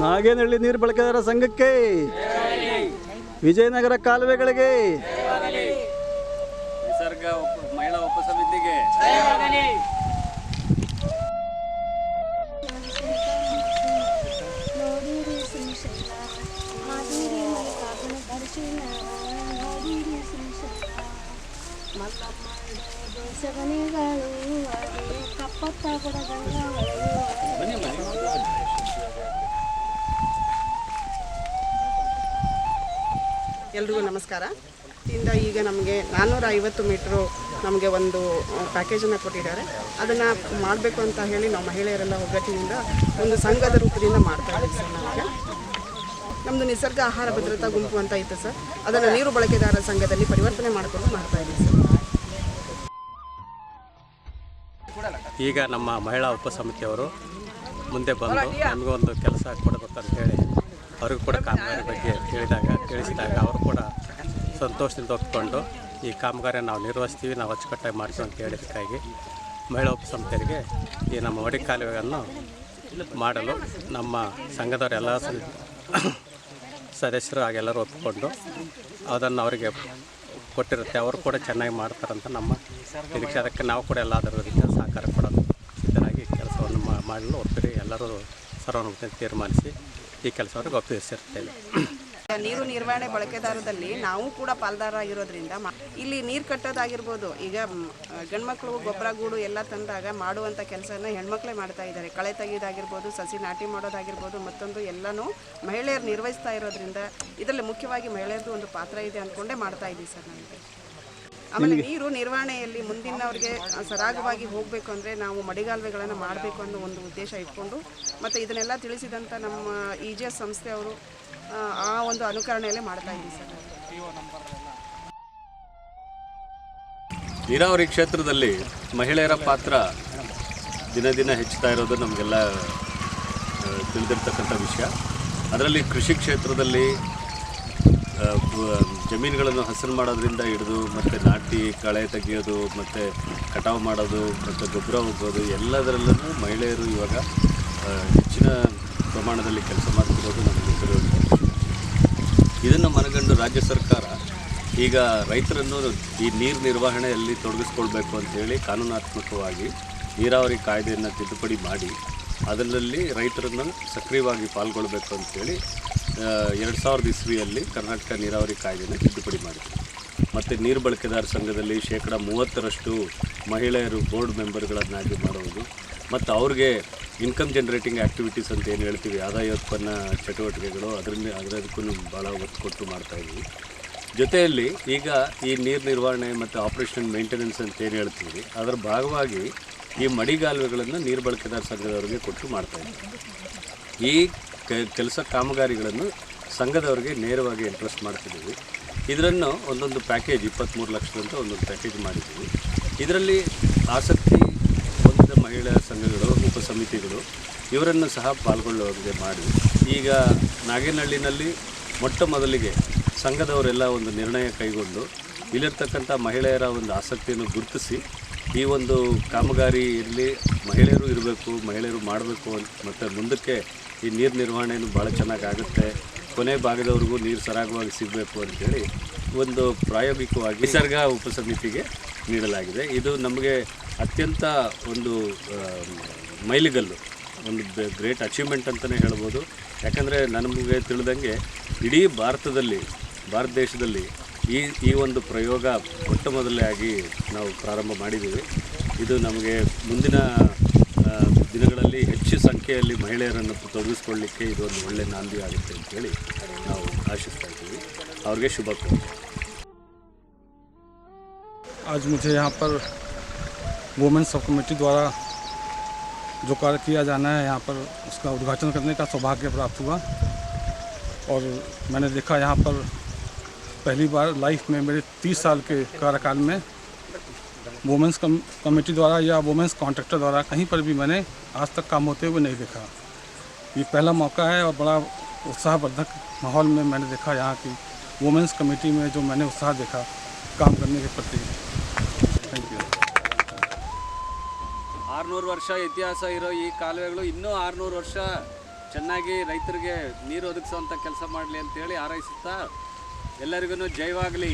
ನಾಗೇನಹಳ್ಳಿ ನೀರು ಬಳಕೆದಾರ ಸಂಘಕ್ಕೆ ವಿಜಯನಗರ ಕಾಲುವೆಗಳಿಗೆ ನಿಸರ್ಗ ಉಪ- ಮಹಿಳಾ ಉಪ ಸಮಿತಿಗೆ. ಶ್ರೀಶೈಲ ಮಾಡಿರಿ ಮಲ್ಲಿಕಾರ್ಜುನ ಎಲ್ರಿಗೂ ನಮಸ್ಕಾರ. ಇಂದ ಈಗ ನಮಗೆ ನಾನ್ನೂರ ಐವತ್ತು ಮೀಟ್ರು ನಮಗೆ ಒಂದು ಪ್ಯಾಕೇಜನ್ನು ಕೊಟ್ಟಿದ್ದಾರೆ. ಅದನ್ನು ಮಾಡಬೇಕು ಅಂತ ಹೇಳಿ ನಾವು ಮಹಿಳೆಯರೆಲ್ಲ ಒಗ್ಗಟ್ಟಿನಿಂದ ಒಂದು ಸಂಘದ ರೂಪದಿಂದ ಮಾಡ್ತಾ ಇದ್ದೀವಿ ಸರ್ ನಮಗೆ ನಮ್ಮದು ನಿಸರ್ಗ ಆಹಾರ ಭದ್ರತಾ ಗುಂಪು ಅಂತ ಇತ್ತು ಸರ್. ಅದನ್ನು ನೀರು ಬಳಕೆದಾರರ ಸಂಘದಲ್ಲಿ ಪರಿವರ್ತನೆ ಮಾಡಿಕೊಂಡು ಮಾಡ್ತಾ ಇದ್ದೀವಿ ಸರ್. ಈಗ ನಮ್ಮ ಮಹಿಳಾ ಉಪಸಮಿತಿಯವರು ಮುಂದೆ ಬಂದು ನಮಗೊಂದು ಕೆಲಸ ಕೊಡಬೇಕಂತ ಹೇಳಿ ಅವ್ರಿಗೂ ಕೂಡ ಕಾಮಗಾರಿ ಬಗ್ಗೆ ಕೇಳಿದಾಗ ತಿಳಿಸಿದಾಗ ಅವರು ಕೂಡ ಸಂತೋಷದಿಂದ ಒಪ್ಪಿಕೊಂಡು ಈ ಕಾಮಗಾರಿಯನ್ನು ನಾವು ನಿರ್ವಹಿಸ್ತೀವಿ, ನಾವು ಅಚ್ಚುಕಟ್ಟಾಗಿ ಮಾಡ್ತೀವಿ ಅಂತ ಹೇಳಿದ್ದಕ್ಕಾಗಿ ಮಹಿಳಾ ಉಪಸಮಿತಿಯರಿಗೆ ಈ ನಮ್ಮ ಒಡಿ ಕಾಲುವೆಯನ್ನು ಮಾಡಲು ನಮ್ಮ ಸಂಘದವರೆಲ್ಲ ಸದಸ್ಯರು ಹಾಗೆಲ್ಲರೂ ಒಪ್ಪಿಕೊಂಡು ಅದನ್ನು ಅವರಿಗೆ ಕೊಟ್ಟಿರುತ್ತೆ. ಅವರು ಕೂಡ ಚೆನ್ನಾಗಿ ಮಾಡ್ತಾರಂತ ನಮ್ಮ ನಿರೀಕ್ಷೆ. ಅದಕ್ಕೆ ನಾವು ಕೂಡ ಎಲ್ಲಾದರೂ ರೀತಿಯ ಸಹಕಾರ ಕೊಡೋದು ಸಿದ್ಧರಾಗಿ ಕೆಲಸವನ್ನು ಮಾಡಲು ಒಪ್ಪಿರಿ. ಎಲ್ಲರೂ ಸರ್ವಾನುಮತ ತೀರ್ಮಾನಿಸಿ ಈ ಕೆಲಸವನ್ನು ಒಪ್ಪಿಸಿರ್ತೇವೆ ನೀರು ನಿರ್ವಹಣೆ ಬಳಕೆದಾರದಲ್ಲಿ ನಾವು ಕೂಡ ಪಾಲ್ದಾರ ಆಗಿರೋದ್ರಿಂದ ಮ- ಇಲ್ಲಿ ನೀರು ಕಟ್ಟೋದಾಗಿರ್ಬೋದು, ಈಗ ಗಂಡ್ಮಕ್ಳು ಗೊಬ್ಬರ, ಗೂಡು ಎಲ್ಲ ತಂದಾಗ ಮಾಡುವಂಥ ಕೆಲಸನ ಹೆಣ್ಮಕ್ಳೇ ಮಾಡ್ತಾ ಇದ್ದಾರೆ. ಕಳೆ ತೆಗೆಯೋದಾಗಿರ್ಬೋದು, ಸಸಿ ನಾಟಿ ಮಾಡೋದಾಗಿರ್ಬೋದು, ಮತ್ತೊಂದು ಎಲ್ಲನೂ ಮಹಿಳೆಯರು ನಿರ್ವಹಿಸ್ತಾ ಇರೋದ್ರಿಂದ ಇದರಲ್ಲಿ ಮುಖ್ಯವಾಗಿ ಮಹಿಳೆಯರದು ಒಂದು ಪಾತ್ರ ಇದೆ ಅಂದ್ಕೊಂಡೇ ಮಾಡ್ತಾ ಇದ್ದೀವಿ ಸರ್ ನನಗೆ ಆಮೇಲೆ ನೀರು ನಿರ್ವಹಣೆಯಲ್ಲಿ ಮುಂದಿನವ್ರಿಗೆ ಸರಾಗವಾಗಿ ಹೋಗಬೇಕು ಅಂದರೆ ನಾವು ಮಡಿಗಾಲುವೆಗಳನ್ನು ಮಾಡಬೇಕು ಅನ್ನೋ ಒಂದು ಉದ್ದೇಶ ಇಟ್ಕೊಂಡು ಮತ್ತು ಇದನ್ನೆಲ್ಲ ತಿಳಿಸಿದಂಥ ನಮ್ಮ ಇ ಜಿ ಎಸ್ ಸಂಸ್ಥೆಯವರು ಆ, ಒಂದು ಅನುಕರಣೆಯಲ್ಲೇ ಮಾಡ್ತಾ ಇದ್ದೀವಿ ಸರ್. ನೀರಾವರಿ ಕ್ಷೇತ್ರದಲ್ಲಿ ಮಹಿಳೆಯರ ಪಾತ್ರ ದಿನ ದಿನ ಹೆಚ್ಚುತ್ತಾ ಇರೋದು ನಮಗೆಲ್ಲ ತಿಳಿದಿರ್ತಕ್ಕಂಥ ವಿಷಯ. ಅದರಲ್ಲಿ ಕೃಷಿ ಕ್ಷೇತ್ರದಲ್ಲಿ ಜಮೀನುಗಳನ್ನು ಹಸಿರು ಮಾಡೋದ್ರಿಂದ ಹಿಡಿದು ಮತ್ತು ನಾಟಿ, ಕಳೆ ತೆಗೆಯೋದು, ಮತ್ತು ಕಟಾವು ಮಾಡೋದು, ಮತ್ತು ಗೊಬ್ಬರ ಹೋಗೋದು, ಎಲ್ಲದರಲ್ಲೂ ಮಹಿಳೆಯರು ಇವಾಗ ಹೆಚ್ಚಿನ ಪ್ರಮಾಣದಲ್ಲಿ ಕೆಲಸ ಮಾಡ್ತಿರೋದು ನಮಗೆ ತಿಳಿದು ಇದನ್ನು ಮನಗಂಡು ರಾಜ್ಯ ಸರ್ಕಾರ ಈಗ ರೈತರನ್ನು ಈ ನೀರು ನಿರ್ವಹಣೆಯಲ್ಲಿ ತೊಡಗಿಸ್ಕೊಳ್ಬೇಕು ಅಂತೇಳಿ ಕಾನೂನಾತ್ಮಕವಾಗಿ ನೀರಾವರಿ ಕಾಯ್ದೆಯನ್ನು ತಿದ್ದುಪಡಿ ಮಾಡಿ, ಅದರಲ್ಲಿ ರೈತರನ್ನು ಸಕ್ರಿಯವಾಗಿ ಪಾಲ್ಗೊಳ್ಬೇಕು ಅಂತೇಳಿ ಎರಡು ಸಾವಿರದ ಇಸ್ವಿಯಲ್ಲಿ ಕರ್ನಾಟಕ ನೀರಾವರಿ ಕಾಯ್ದೆಯನ್ನು ತಿದ್ದುಪಡಿ ಮಾಡಿದೆ ಮತ್ತು ನೀರು ಬಳಕೆದಾರ ಸಂಘದಲ್ಲಿ ಶೇಕಡ ಮೂವತ್ತರಷ್ಟು ಮಹಿಳೆಯರು ಬೋರ್ಡ್ ಮೆಂಬರ್ಗಳನ್ನಾಗಿ ಮಾಡುವುದು ಮತ್ತು ಅವ್ರಿಗೆ ಇನ್ಕಮ್ ಜನರೇಟಿಂಗ್ ಆ್ಯಕ್ಟಿವಿಟೀಸ್ ಅಂತ ಏನು ಹೇಳ್ತೀವಿ, ಆದಾಯ ಉತ್ಪನ್ನ ಚಟುವಟಿಕೆಗಳು ಅದರಿಂದ ಅದರದಕ್ಕೂ ಭಾಳ ಒತ್ತು ಕೊಟ್ಟು ಮಾಡ್ತಾಯಿದ್ವಿ ಜೊತೆಯಲ್ಲಿ ಈಗ ಈ ನೀರು ನಿರ್ವಹಣೆ ಮತ್ತು ಆಪ್ರೇಷನ್ ಮೇಂಟೆನೆನ್ಸ್ ಅಂತ ಏನು ಹೇಳ್ತೀವಿ, ಅದರ ಭಾಗವಾಗಿ ಈ ಮಡಿಗಾಲುವೆಗಳನ್ನು ನೀರು ಬಳಕೆದಾರ ಸಂಘದವ್ರಿಗೆ ಕೊಟ್ಟು ಮಾಡ್ತಾಯಿದ್ವಿ ಈ ಕೆಲಸ ಕಾಮಗಾರಿಗಳನ್ನು ಸಂಘದವರಿಗೆ ನೇರವಾಗಿ ಇಂಟ್ರೆಸ್ಟ್ ಮಾಡ್ತಿದ್ದೀವಿ. ಇದರನ್ನು ಒಂದೊಂದು ಪ್ಯಾಕೇಜ್ ಇಪ್ಪತ್ತ್ಮೂರು ಲಕ್ಷದಂತ ಒಂದೊಂದು ಪ್ಯಾಕೇಜ್ ಮಾಡಿದ್ದೀವಿ. ಇದರಲ್ಲಿ ಆಸಕ್ತಿ ಹೊಂದಿದ ಮಹಿಳಾ ಸಂಘಗಳು, ಉಪಸಮಿತಿಗಳು, ಇವರನ್ನು ಸಹ ಪಾಲ್ಗೊಳ್ಳುವಂತೆ ಮಾಡಿ. ಈಗ ನಾಗೇನಹಳ್ಳಿನಲ್ಲಿ ಮೊಟ್ಟ ಮೊದಲಿಗೆ ಸಂಘದವರೆಲ್ಲ ಒಂದು ನಿರ್ಣಯ ಕೈಗೊಂಡು ಇಲ್ಲಿರ್ತಕ್ಕಂಥ ಮಹಿಳೆಯರ ಒಂದು ಆಸಕ್ತಿಯನ್ನು ಗುರುತಿಸಿ ಈ ಒಂದು ಕಾಮಗಾರಿ ಇರಲಿ, ಮಹಿಳೆಯರು ಇರಬೇಕು, ಮಹಿಳೆಯರು ಮಾಡಬೇಕು ಅಂತ ಮತ್ತು ಮುಂದಕ್ಕೆ ಈ ನೀರು ನಿರ್ವಹಣೆಯೂ ಭಾಳ ಚೆನ್ನಾಗಿ ಆಗುತ್ತೆ. ಕೊನೆ ಭಾಗದವ್ರಿಗೂ ನೀರು ಸರಾಗವಾಗಿ ಸಿಗಬೇಕು ಅಂತೇಳಿ ಒಂದು ಪ್ರಾಯೋಗಿಕವಾಗಿ ನಿಸರ್ಗ ಉಪಸಮಿತಿಗೆ ನೀಡಲಾಗಿದೆ. ಇದು ನಮಗೆ ಅತ್ಯಂತ ಒಂದು ಮೈಲಿಗಲ್ಲು, ಒಂದು ಗ್ರೇಟ್ ಅಚೀವ್ಮೆಂಟ್ ಅಂತಲೇ ಹೇಳ್ಬೋದು. ಯಾಕಂದರೆ ನಮಗೆ ತಿಳಿದಂಗೆ ಇಡೀ ಭಾರತದಲ್ಲಿ, ಭಾರತ ದೇಶದಲ್ಲಿ ಈ ಈ ಒಂದು ಪ್ರಯೋಗ ಮೊಟ್ಟ ಮೊದಲೇ ಆಗಿ ನಾವು ಪ್ರಾರಂಭ ಮಾಡಿದ್ದೀವಿ ಇದು ನಮಗೆ ಮುಂದಿನ ಆ, ದಿನಗಳಲ್ಲಿ ಹೆಚ್ಚು ಸಂಖ್ಯೆಯಲ್ಲಿ ಮಹಿಳೆಯರನ್ನು ತೊಡಗಿಸ್ಕೊಳ್ಳಿಕ್ಕೆ ಇದು ಒಂದು ಒಳ್ಳೆಯ ನಾಂದಿ ಆಗುತ್ತೆ ಅಂತೇಳಿ ನಾವು ಆಶಿಸ್ತಾ ಇದ್ದೀವಿ ಅವ್ರಿಗೆ ಶುಭ ಕೋರ್ತೀವಿ आज मुझे यहाँ पर वुमेन सब कमेटी द्वारा जो कार्य किया जाना है यहाँ पर उसका उद्घाटन करने का सौभाग्य प्राप्त हुआ और मैंने देखा यहाँ पर पहली बार लाइफ में मेरे 30 साल के कार्यकाल में वुमेंस कम, कमेटी द्वारा या वुमेंस कॉन्ट्रैक्टर द्वारा कहीं पर भी मैंने आज तक काम होते हुए नहीं देखा ये पहला मौका है और बड़ा उत्साहवर्धक माहौल में मैंने देखा यहाँ की वुमेंस कमेटी में जो मैंने उत्साह देखा काम करने के प्रति थैंक यू ಆರುನೂರು ವರ್ಷ ಇತಿಹಾಸ ಇರೋ ಈ ಕಾಲುವೆಗಳು ಇನ್ನೂ ಆರುನೂರು ವರ್ಷ ಚೆನ್ನಾಗಿ ರೈತರಿಗೆ ನೀರು ಒದಗಿಸುವಂಥ ಕೆಲಸ ಮಾಡಲಿ ಅಂತೇಳಿ ಹಾರೈಸುತ್ತಾ ಎಲ್ಲರಿಗೂ ಜೈವಾಗಲಿ